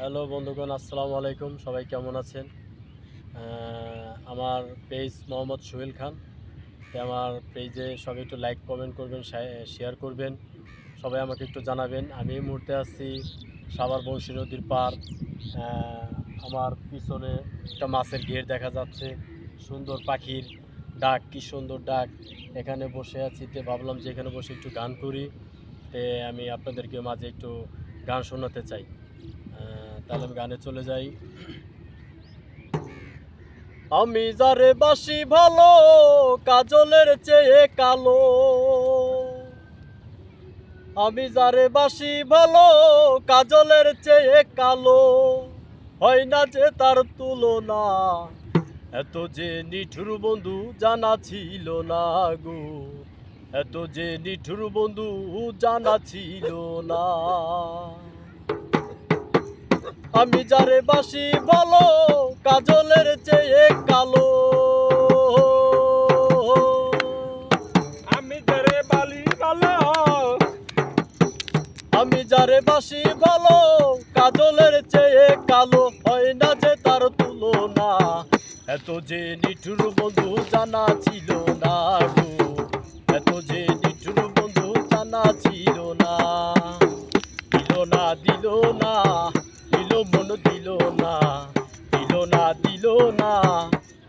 Hello বন্ধুগণ, আসসালামু আলাইকুম। সবাই কেমন আছেন? আমার পেজ মোহাম্মদ সোহেল খান। আমার পেজে সবাই একটু লাইক কমেন্ট করবেন শেয়ার করবেন। সবাই আমাকে একটু জানাবেন। আমি এই মুহূর্তে আছি সাভার বংশী নদীর পার আমার পিছনে একটা মাছের ঘের দেখা যাচ্ছে। সুন্দর পাখির ডাক, কি সুন্দর ডাক। এখানে বসে আছি। তে ভাবলাম যে এখানে বসে একটু গান করি। তে আমি আপনাদেরকে মাঝে একটু গান শোনাতে চাই। তাহলে আমি গানে চলে যাই। আমি যারে বাসি ভালো, কাজলের চেয়ে কালো। আমি যারে বাসি ভালো, কাজলের চেয়ে কালো। হয় না যে তার তুলনা, এত যে নিঠুর বন্ধু জানা ছিল না গো। এত যে নিঠুর বন্ধু জানা ছিল না। আমি যারে বাসি বলো কাজলের চেয়ে কালো। আমি যারে বালি বলো আমি যারে বাসি বলো কাজলের চেয়ে কালো। হয় না যে তার তুলনা এত যে না দিল না,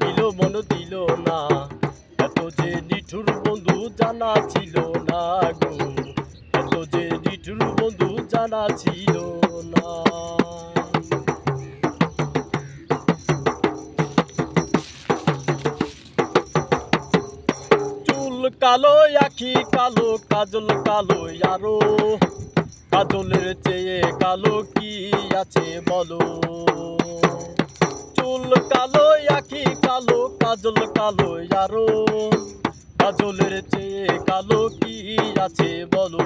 দিল মন দিল না। এত যে নিঠুর বন্ধু জানা ছিল না গো, এত যে নিঠুর বন্ধু জানা ছিল না। চুল কালো, আখি কালো, কাজল কালো, আরও কাজলের চেয়ে কালো কি আছে বলো? চুল কালো, আখি কালো, কাজল কালো, আরও। কাজলের চেয়ে কালো কি আছে বলো?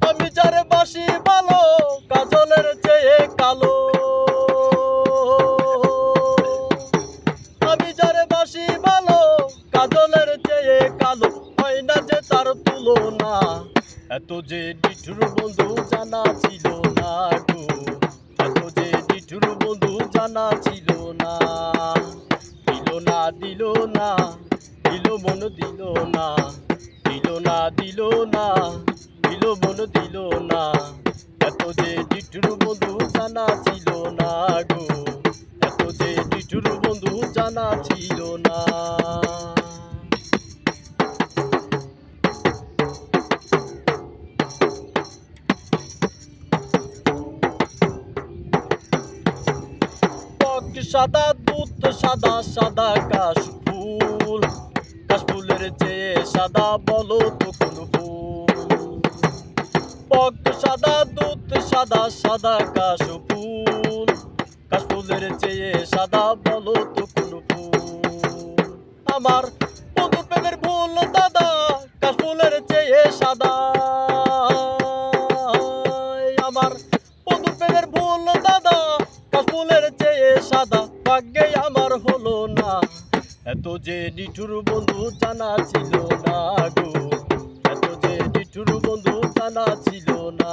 আমি যারে বাসি ভালো দিল না দিল না দিল না, দিল মন দিল না। এত যে নিঠুর বন্ধু জানা ছিল না গো, এত যে নিঠুর বন্ধু জানা ছিল না। সাদা, দুধ সাদা সাদা কাশ সাদা কাশ ফুল। কাশ চেয়ে সাদা বলো তো কোন ফুল। আমার বন্ধু প্রেমের ফুল দাদা, কাশ ফুলের চেয়ে সাদা। আমার বন্ধু প্রেমের ফুল দাদা কাশফুলের চেয়ে সাদা। ভাগ্যে আমার হলো না। এত যে নিঠুর বন্ধু জানা ছিল না গো। এত যে নিঠুর বন্ধু জানা ছিল না।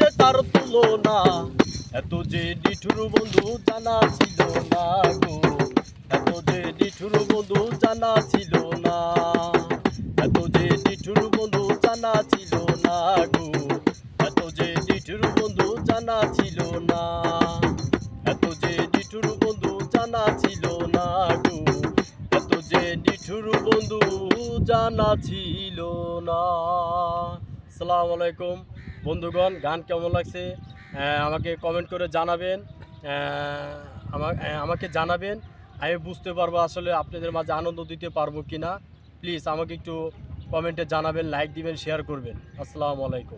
এত যে নিঠুর বন্ধু জানা ছিল না গো। এত যে নিঠুর বন্ধু জানা ছিল না। এত যে নিঠুর বন্ধু জানা ছিল না গো। এত যে নিঠুর বন্ধু জানা ছিল না। এত যে নিঠুর বন্ধু জানা ছিল না গো। এত যে নিঠুর বন্ধু জানা ছিল না। আসসালামু আলাইকুম। বন্ধুগণ, গান কেমন লাগছে? আমাকে কমেন্ট করে জানাবেন। আমা- আমাকে জানাবেন। আমি বুঝতে পারব আসলে আপনাদের মাঝে আনন্দ দিতে পারব কি না প্লিজ আমাকে একটু কমেন্টে জানাবেন লাইক দিবেন শেয়ার করবেন। আসসালামু আলাইকুম।